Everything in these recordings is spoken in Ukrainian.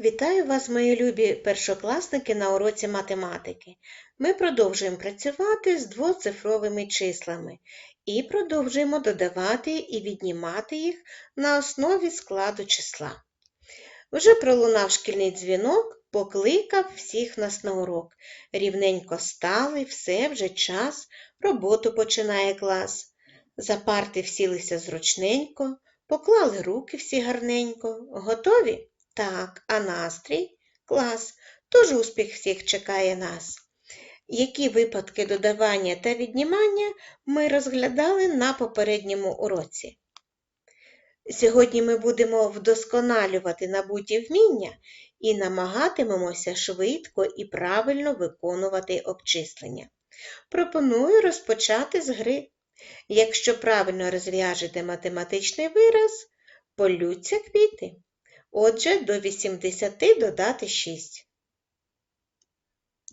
Вітаю вас, мої любі першокласники на уроці математики. Ми продовжуємо працювати з двоцифровими числами і продовжуємо додавати і віднімати їх на основі складу числа. Вже пролунав шкільний дзвінок, покликав всіх нас на урок. Рівненько стали, все вже час, роботу починає клас. За парти всілися зручненько, поклали руки всі гарненько. Готові? Так, а настрій? Клас. Тож успіх всіх чекає нас. Які випадки додавання та віднімання ми розглядали на попередньому уроці? Сьогодні ми будемо вдосконалювати набуті вміння і намагатимемося швидко і правильно виконувати обчислення. Пропоную розпочати з гри. Якщо правильно розв'яжете математичний вираз, полються квіти. Отже, до 80 додати 6.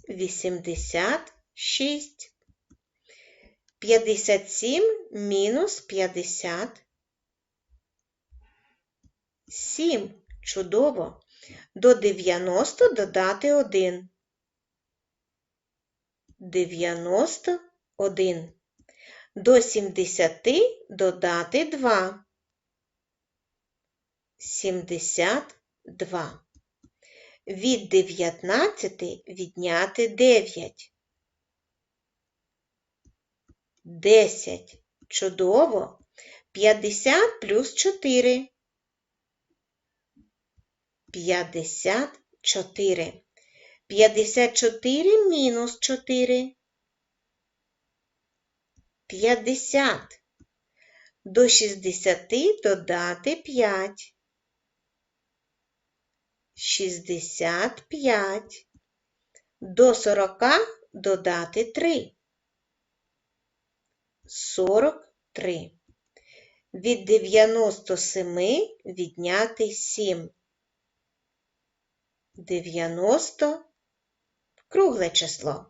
86. 57 мінус 50. 7. Чудово. До 90 додати 1. 91. До 70 додати 2. 72. Від 19 відняти 9. 10. Чудово. 50 плюс 4. 54. 54 мінус 4. 50. До 60 додати 5. 65. До 40 додати 3. 43. Від 97 відняти 7. 90 кругле число.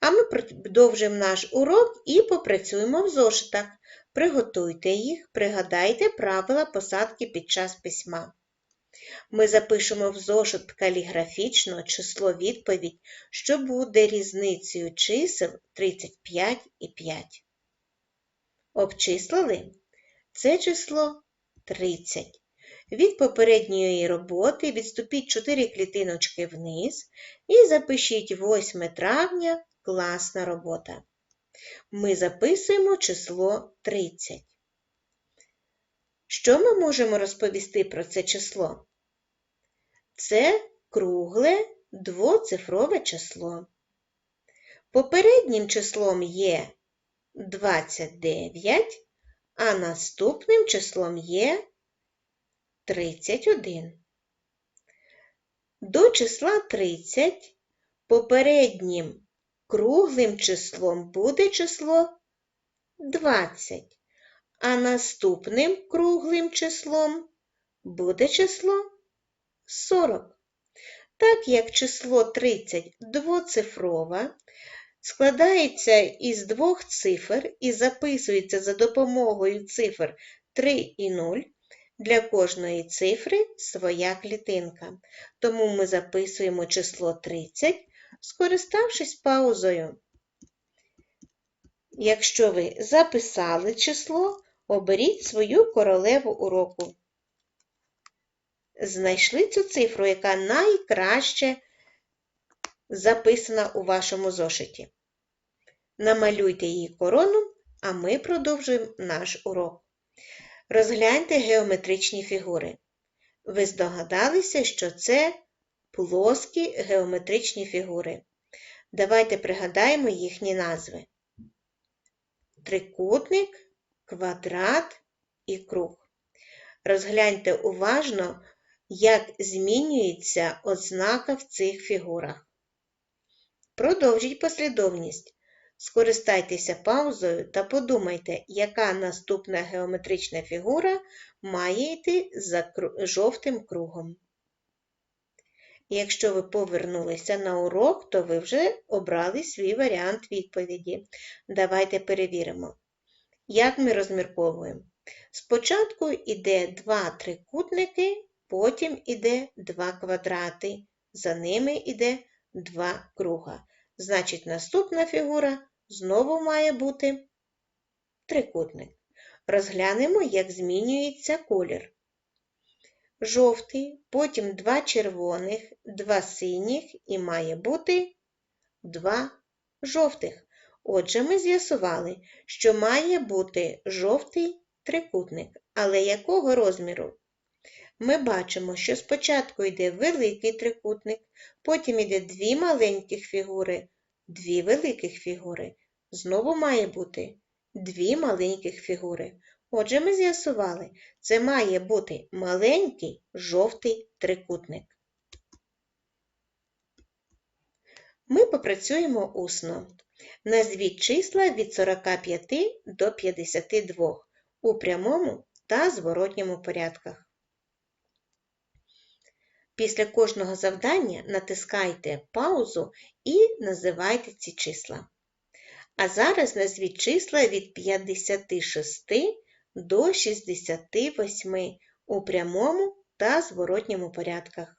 А ми продовжимо наш урок і попрацюємо в зошитах. Приготуйте їх, пригадайте правила посадки під час письма. Ми запишемо в зошит каліграфічно число відповідь, що буде різницею чисел 35 і 5. Обчислили? Це число 30. Від попередньої роботи відступіть 4 клітиночки вниз і запишіть 8 травня класна робота. Ми записуємо число 30. Що ми можемо розповісти про це число? Це кругле двоцифрове число. Попереднім числом є 29, а наступним числом є 31. До числа 30 попереднім круглим числом буде число 20, а наступним круглим числом буде число 40. Так як число 30 двоцифрове, складається із двох цифр і записується за допомогою цифр 3 і 0, для кожної цифри своя клітинка. Тому ми записуємо число 30, скориставшись паузою. Якщо ви записали число, оберіть свою королеву уроку. Знайшли цю цифру, яка найкраще записана у вашому зошиті. Намалюйте її корону, а ми продовжуємо наш урок. Розгляньте геометричні фігури. Ви здогадалися, що це плоскі геометричні фігури. Давайте пригадаємо їхні назви: трикутник, квадрат і круг. Розгляньте уважно, як змінюється ознака в цих фігурах. Продовжіть послідовність. Скористайтеся паузою та подумайте, яка наступна геометрична фігура має йти за жовтим кругом. Якщо ви повернулися на урок, то ви вже обрали свій варіант відповіді. Давайте перевіримо. Як ми розмірковуємо? Спочатку йде два трикутники потім іде два квадрати, за ними іде два круга. Значить, наступна фігура знову має бути трикутник. Розглянемо, як змінюється колір. Жовтий, потім два червоних, два синіх і має бути два жовтих. Отже, ми з'ясували, що має бути жовтий трикутник. Але якого розміру? Ми бачимо, що спочатку йде великий трикутник, потім йде дві маленьких фігури, дві великих фігури. Знову має бути дві маленьких фігури. Отже, ми з'ясували, це має бути маленький жовтий трикутник. Ми попрацюємо усно. Назвіть числа від 45 до 52 у прямому та зворотньому порядках. Після кожного завдання натискайте паузу і називайте ці числа. А зараз назвіть числа від 56 до 68 у прямому та зворотньому порядках.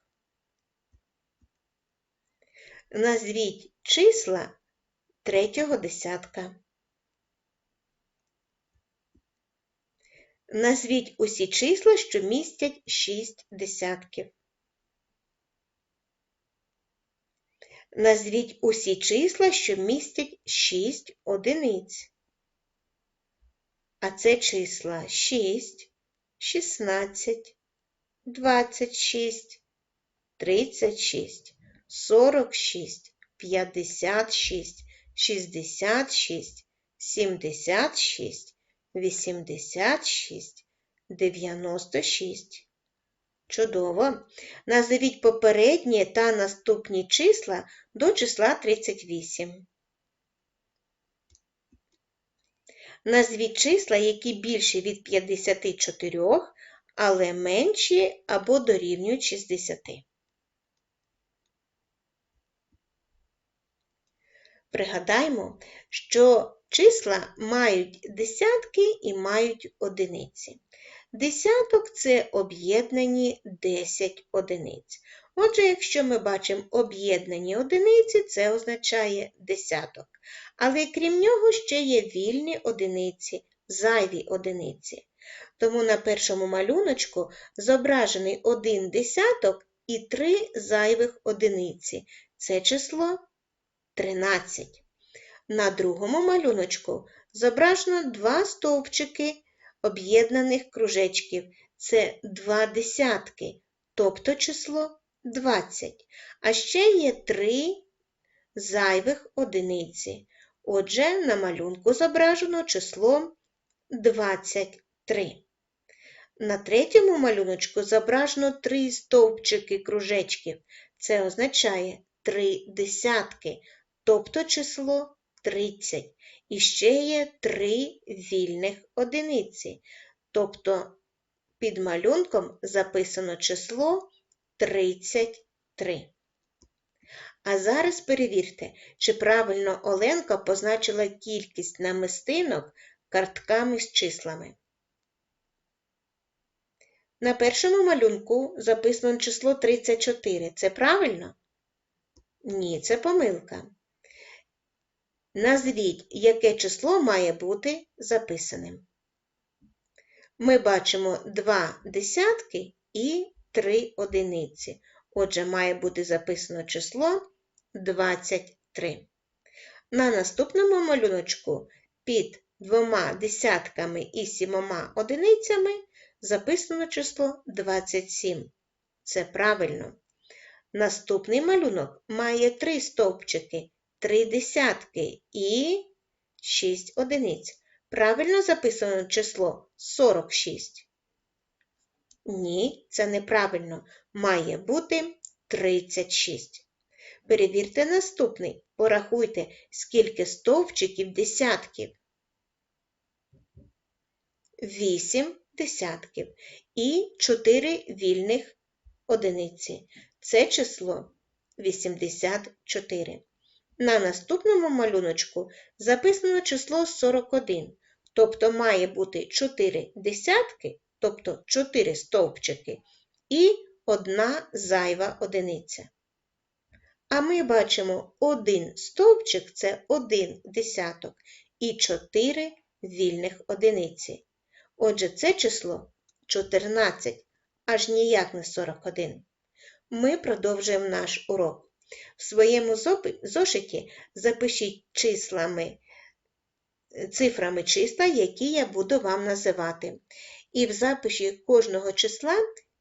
Назвіть числа третього десятка. Назвіть усі числа, що містять 6 десятків. Назвіть усі числа, що містять 6 одиниць. А це числа 6, 16, 26, 36, 46, 56, 66, 76, 86, 96. Чудово! Назовіть попередні та наступні числа до числа 38. Назвіть числа, які більші від 54, але менші або дорівнюють 60. Пригадаймо, що числа мають десятки і мають одиниці. Десяток це об'єднані 10 одиниць. Отже, якщо ми бачимо об'єднані одиниці, це означає десяток. Але крім нього ще є вільні одиниці, зайві одиниці. Тому на першому малюночку зображений один десяток і три зайвих одиниці. Це число 13. На другому малюночку зображено два стовпчики об'єднаних кружечків. Це два десятки, тобто число 20. А ще є три зайвих одиниці. Отже, на малюнку зображено число 23. На третьому малюночку зображено три стовпчики кружечків. Це означає три десятки, тобто число 30. І ще є три вільних одиниці. Тобто під малюнком записано число 33. А зараз перевірте, чи правильно Оленка позначила кількість намистинок картками з числами. На першому малюнку записано число 34. Це правильно? Ні, це помилка. Назвіть, яке число має бути записаним. Ми бачимо два десятки і три одиниці. Отже, має бути записано число 23. На наступному малюночку під двома десятками і сімома одиницями записано число 27. Це правильно. Наступний малюнок має три стовпчики три десятки і 6 одиниць. Правильно записано число 46? Ні, це неправильно. Має бути 36. Перевірте наступний. Порахуйте, скільки стовпчиків десятків. 8 десятків і 4 вільних одиниці. Це число 84. На наступному малюночку записано число 41, тобто має бути 4 десятки, тобто 4 стовпчики, і одна зайва одиниця. А ми бачимо один стовпчик це один десяток і 4 вільних одиниці. Отже, це число 14, аж ніяк не 41. Ми продовжуємо наш урок. В своєму зошиті запишіть числами, цифрами числа, які я буду вам називати. І в записі кожного числа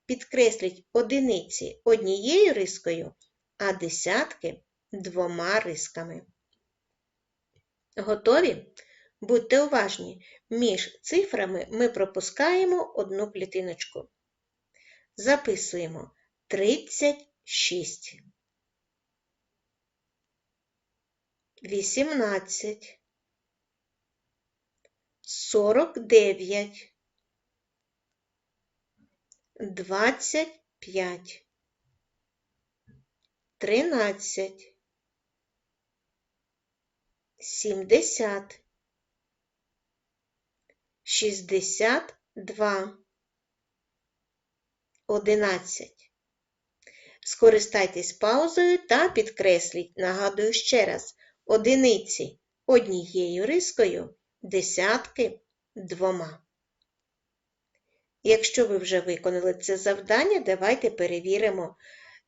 підкресліть одиниці однією рискою, а десятки двома рисками. Готові? Будьте уважні, між цифрами ми пропускаємо одну клітиночку. Записуємо 36, 18, 49, 25, 13, 70, 62, 11. Скористайтесь паузою та підкресліть, нагадую ще раз, одиниці однією рискою, десятки двома. Якщо ви вже виконали це завдання, давайте перевіримо,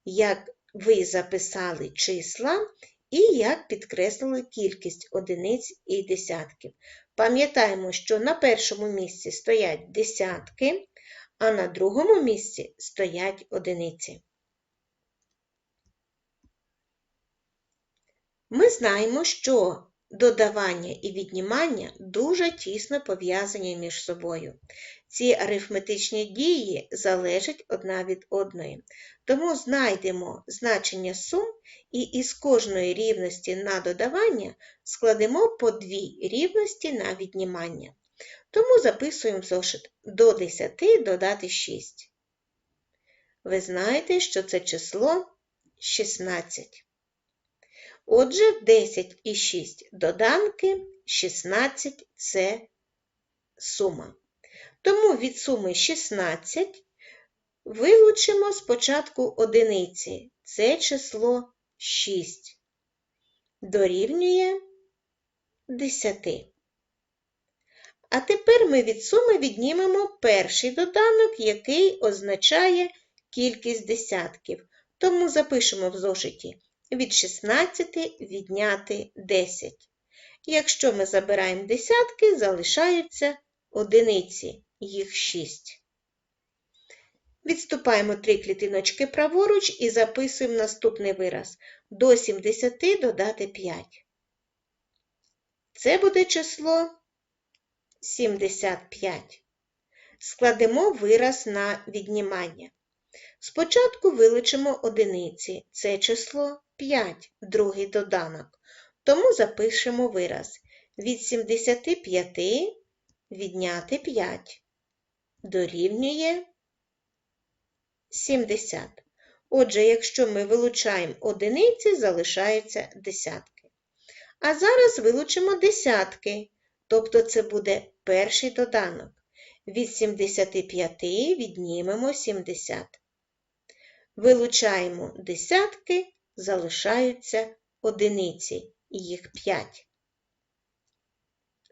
як ви записали числа і як підкреслили кількість одиниць і десятків. Пам'ятаємо, що на першому місці стоять десятки, а на другому місці стоять одиниці. Ми знаємо, що додавання і віднімання дуже тісно пов'язані між собою. Ці арифметичні дії залежать одна від одної. Тому знайдемо значення сум і із кожної рівності на додавання складемо по дві рівності на віднімання. Тому записуємо зошит до 10 додати 6. Ви знаєте, що це число 16. Отже, 10 і 6 доданки, 16 це сума. Тому від суми 16 вилучимо спочатку одиниці. Це число 6. Дорівнює 10. А тепер ми від суми віднімемо перший доданок, який означає кількість десятків. Тому запишемо в зошиті від 16 відняти 10. Якщо ми забираємо десятки, залишаються одиниці, їх 6. Відступаємо три клітиночки праворуч і записуємо наступний вираз. До 70 додати 5. Це буде число 75. Складемо вираз на віднімання. Спочатку вилучимо одиниці. Це число 5, другий доданок. Тому запишемо вираз. Від 75 відняти 5 дорівнює 70. Отже, якщо ми вилучаємо одиниці, залишаються десятки. А зараз вилучимо десятки, тобто це буде перший доданок. Від 75 віднімемо 70. Вилучаємо десятки, залишаються одиниці, їх 5.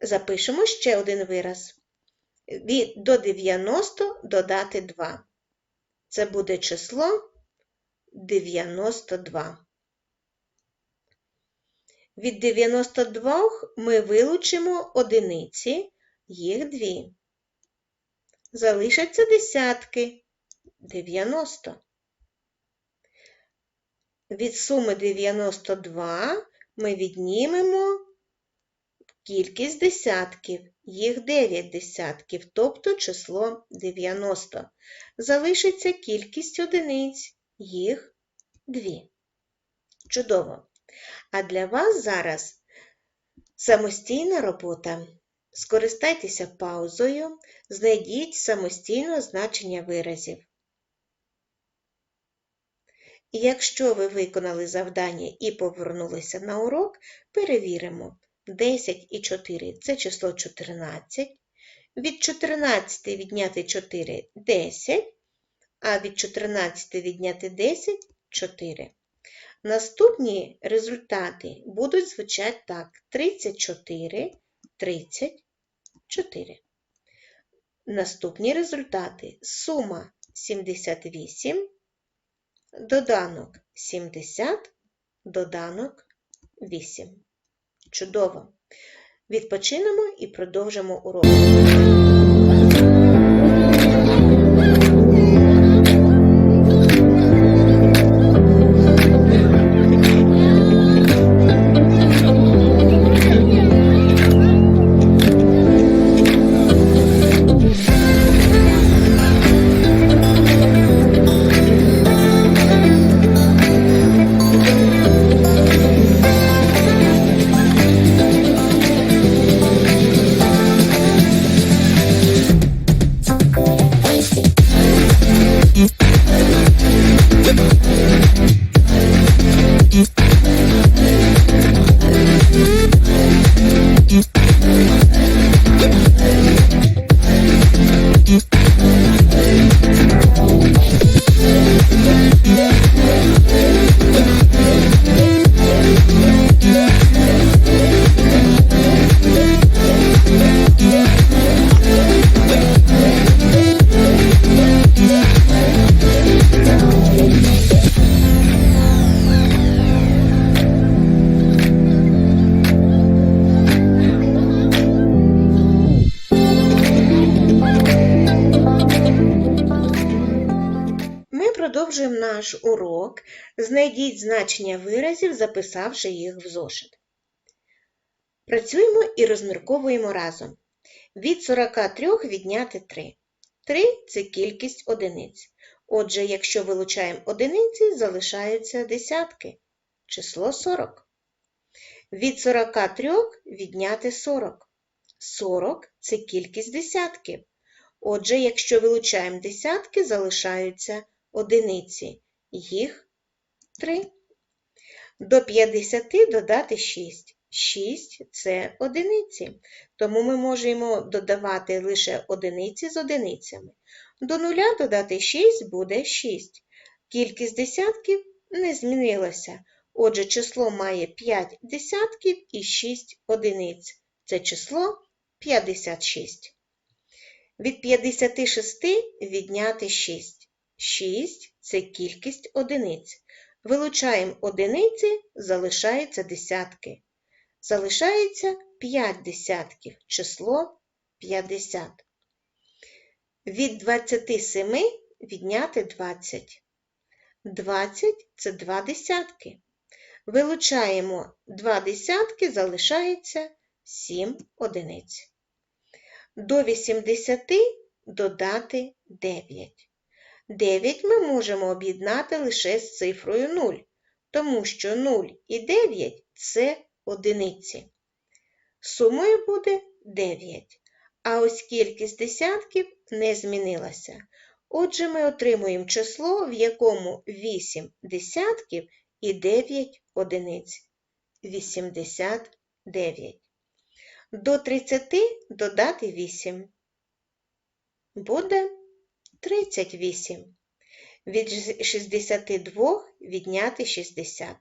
Запишемо ще один вираз. Від до 90 додати 2. Це буде число 92. Від 92 ми вилучимо одиниці, їх 2. Залишаться десятки 90. Від суми 92 ми віднімемо кількість десятків, їх 9 десятків, тобто число 90. Залишиться кількість одиниць, їх 2. Чудово! А для вас зараз самостійна робота. Скористайтеся паузою, знайдіть самостійно значення виразів. І якщо ви виконали завдання і повернулися на урок, перевіримо. 10 і 4 це число 14. Від 14 відняти 4 10. а від 14 відняти 10 4. Наступні результати будуть звучати так: 34, 34. Наступні результати сума 78, доданок 70, доданок 8. Чудово! Відпочинемо і продовжимо урок. Ми продовжуємо наш урок. Знайдіть значення виразів, записавши їх в зошит. Працюємо і розмірковуємо разом. Від 43 відняти 3. 3 це кількість одиниць. Отже, якщо вилучаємо одиниці, залишаються десятки. Число 40. Від 43 відняти 40. 40 це кількість десятків. Отже, якщо вилучаємо десятки, залишаються одиниці. Їх 3. До 50 додати 6. 6 це одиниці. Тому ми можемо додавати лише одиниці з одиницями. До нуля додати 6 буде 6. Кількість десятків не змінилася. Отже, число має 5 десятків і 6 одиниць. Це число 56. Від 56 відняти 6. 6 це кількість одиниць. Вилучаємо одиниці, залишаються десятки. Залишається 5 десятків, число 50. Від 27 відняти 20. 20 це 2 десятки. Вилучаємо 2 десятки, залишається 7 одиниць. До 80 додати 9. 9 ми можемо об'єднати лише з цифрою 0, тому що 0 і 9 це одиниці. Сумою буде 9, а ось кількість десятків не змінилася. Отже, ми отримуємо число, в якому 8 десятків і 9 одиниць. 89. До 30 додати 8. Буде 38. Від 62 відняти 60.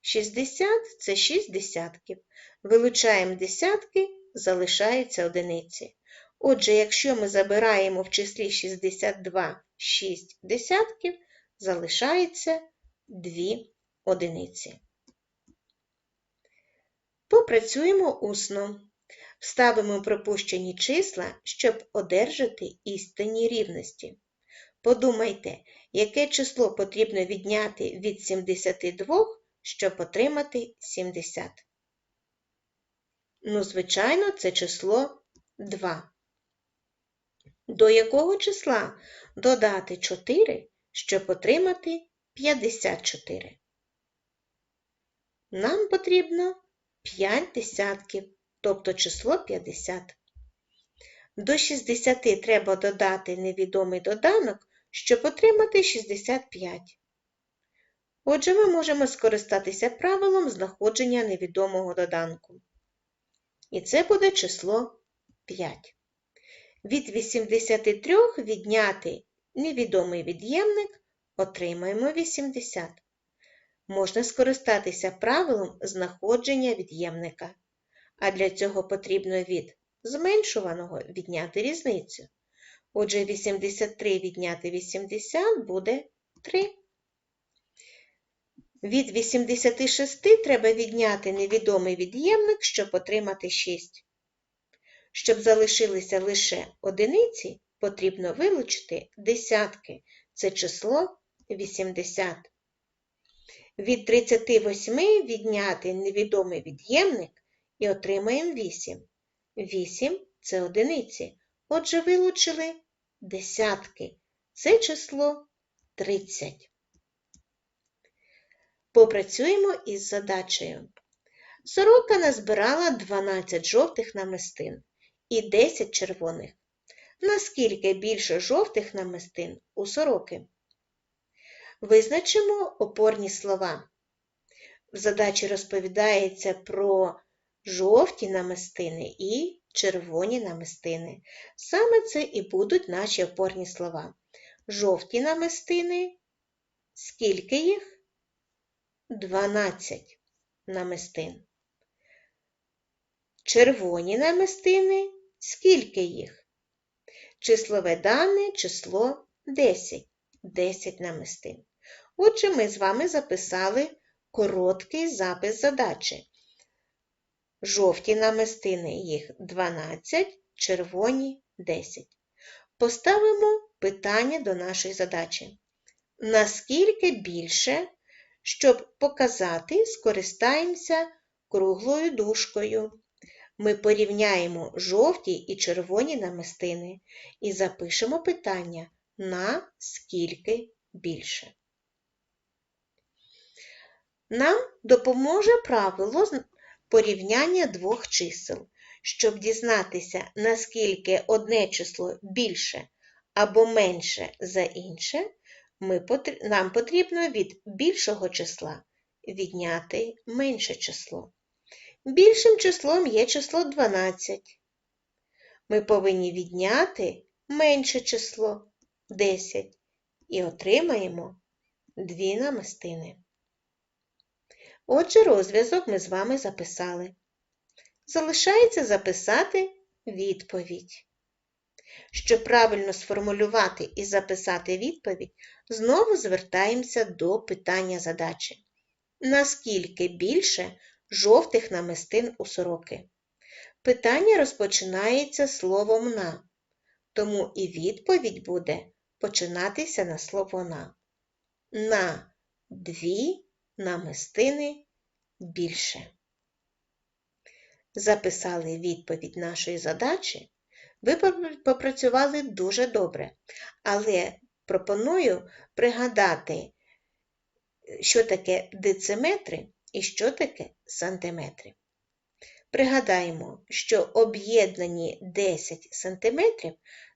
60 це 6 десятків. Вилучаємо десятки, залишаються одиниці. Отже, якщо ми забираємо в числі 62 6 десятків, залишається 2 одиниці. Попрацюємо усно. Вставимо пропущені числа, щоб одержати істинні рівності. Подумайте, яке число потрібно відняти від 72, щоб отримати 70. Ну, звичайно, це число 2. До якого числа додати 4, щоб отримати 54? Нам потрібно 5 десятків, тобто число 50. До 60 треба додати невідомий доданок, щоб отримати 65. Отже, ми можемо скористатися правилом знаходження невідомого доданку. І це буде число 5. Від 83 відняти невідомий від'ємник, отримаємо 80. Можна скористатися правилом знаходження від'ємника, а для цього потрібно від зменшуваного відняти різницю. Отже, 83 відняти 80 буде 3. Від 86 треба відняти невідомий від'ємник, щоб отримати 6. Щоб залишилися лише одиниці, потрібно вилучити десятки. Це число 80. Від 38 відняти невідомий від'ємник і отримаємо 8. 8 це одиниці. Отже, вилучили десятки. Це число 30. Попрацюємо із задачею. Сорока назбирала 12 жовтих намистин і 10 червоних. Наскільки більше жовтих намистин у сороки? Визначимо опорні слова. В задачі розповідається про жовті намистини і червоні намистини. Саме це і будуть наші опорні слова. Жовті намистини. Скільки їх? 12 намистин. Червоні намистини. Скільки їх? Числове дане число 10. 10 намистин. Отже, ми з вами записали короткий запис задачі. Жовті намистини їх 12, червоні 10. Поставимо питання до нашої задачі. Наскільки більше, щоб показати, скористаємося круглою дужкою. Ми порівняємо жовті і червоні намистини і запишемо питання на скільки більше. Нам допоможе правило порівняння двох чисел. Щоб дізнатися, наскільки одне число більше або менше за інше, ми, нам потрібно від більшого числа відняти менше число. Більшим числом є число 12. Ми повинні відняти менше число 10 і отримаємо дві намистини. Отже, розв'язок ми з вами записали. Залишається записати відповідь. Щоб правильно сформулювати і записати відповідь, знову звертаємося до питання задачі. Наскільки більше жовтих намистин у сороки? Питання розпочинається словом на, тому і відповідь буде починатися на слово на. На дві намистини більше. Записали відповідь нашої задачі. Ви попрацювали дуже добре, але пропоную пригадати, що таке дециметри і що таке сантиметри. Пригадаємо, що об'єднані 10 см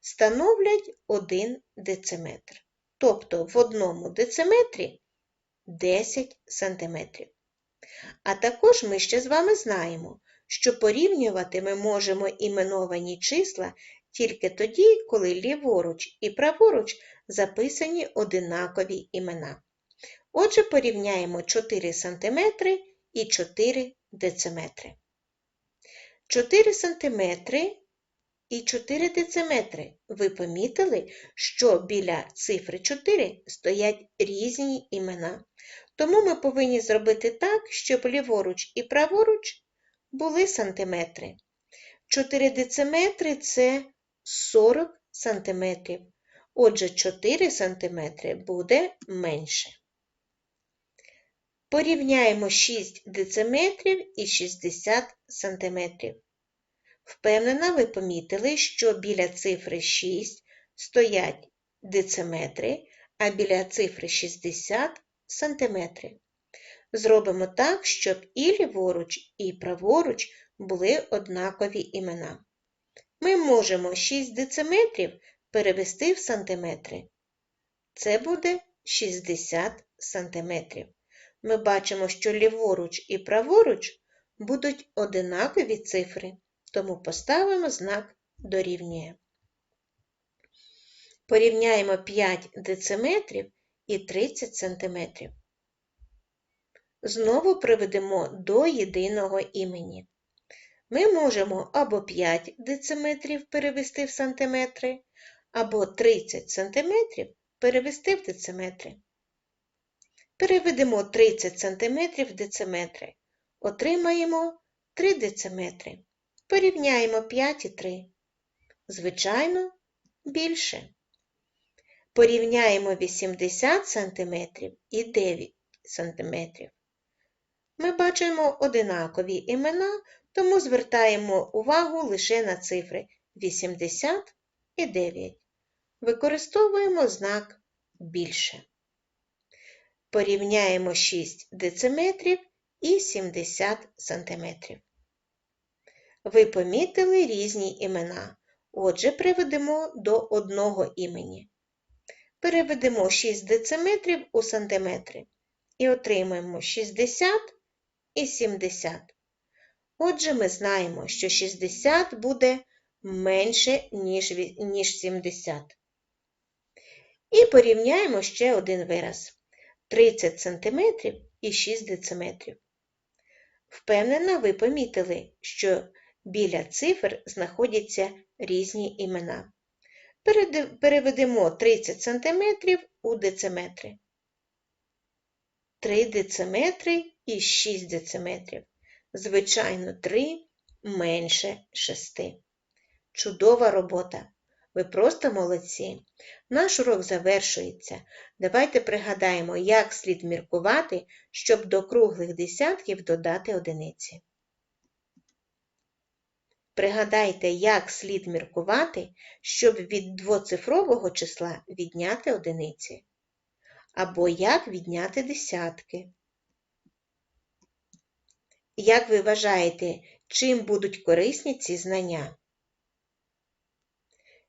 становлять 1 дециметр. Тобто в одному дециметрі 10 см. А також ми ще з вами знаємо, що порівнювати ми можемо іменовані числа тільки тоді, коли ліворуч і праворуч записані одинакові імена. Отже, порівняємо 4 см і 4 дециметри. 4 см і 4 дециметри. Ви помітили, що біля цифри 4 стоять різні імена. Тому ми повинні зробити так, щоб ліворуч і праворуч були сантиметри. 4 дециметри це 40 сантиметрів. Отже, 4 сантиметри буде менше. Порівняємо 6 дециметрів і 60 сантиметрів. Впевнена, ви помітили, що біля цифри 6 стоять дециметри, а біля цифри 60 сантиметри. Зробимо так, щоб і ліворуч, і праворуч були однакові імена. Ми можемо 6 дециметрів перевести в сантиметри. Це буде 60 сантиметрів. Ми бачимо, що ліворуч і праворуч будуть одинакові цифри тому поставимо знак дорівнює. Порівняємо 5 дециметрів і 30 сантиметрів. Знову приведемо до єдиного імені. Ми можемо або 5 дециметрів перевести в сантиметри, або 30 сантиметрів перевести в дециметри. Переведемо 30 сантиметрів в дециметри. Отримаємо 3 дециметри. Порівняємо 5 і 3. Звичайно, більше. Порівняємо 80 см і 9 см. Ми бачимо одинакові імена, тому звертаємо увагу лише на цифри 80 і 9. Використовуємо знак більше. Порівняємо 6 дециметрів і 70 сантиметрів. Ви помітили різні імена. Отже, приведемо до одного імені. Переведемо 6 дециметрів у сантиметри і отримаємо 60 і 70. Отже, ми знаємо, що 60 буде менше, ніж, ніж 70. І порівняємо ще один вираз. 30 см і 6 дециметрів. Впевнена, ви помітили, що біля цифр знаходяться різні імена. Переведемо 30 см у дециметри. 3 дециметри і 6 дециметрів. Звичайно, 3 менше 6. Чудова робота! Ви просто молодці. Наш урок завершується. Давайте пригадаємо, як слід міркувати, щоб до круглих десятків додати одиниці. Пригадайте, як слід міркувати, щоб від двоцифрового числа відняти одиниці. Або як відняти десятки. Як ви вважаєте, чим будуть корисні ці знання?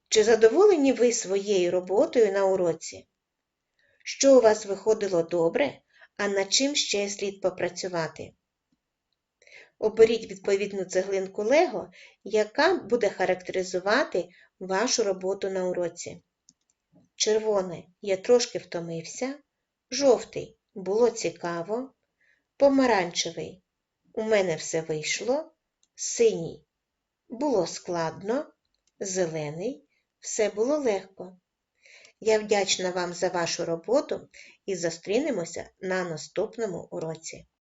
Чи задоволені ви своєю роботою на уроці? Що у вас виходило добре, а над чим ще слід попрацювати? Оберіть відповідну цеглинку Лего, яка буде характеризувати вашу роботу на уроці. Червоний. Я трошки втомився, жовтий. Було цікаво, помаранчевий. У мене все вийшло, синій. Було складно, зелений. Все було легко. Я вдячна вам за вашу роботу і зустрінемося на наступному уроці.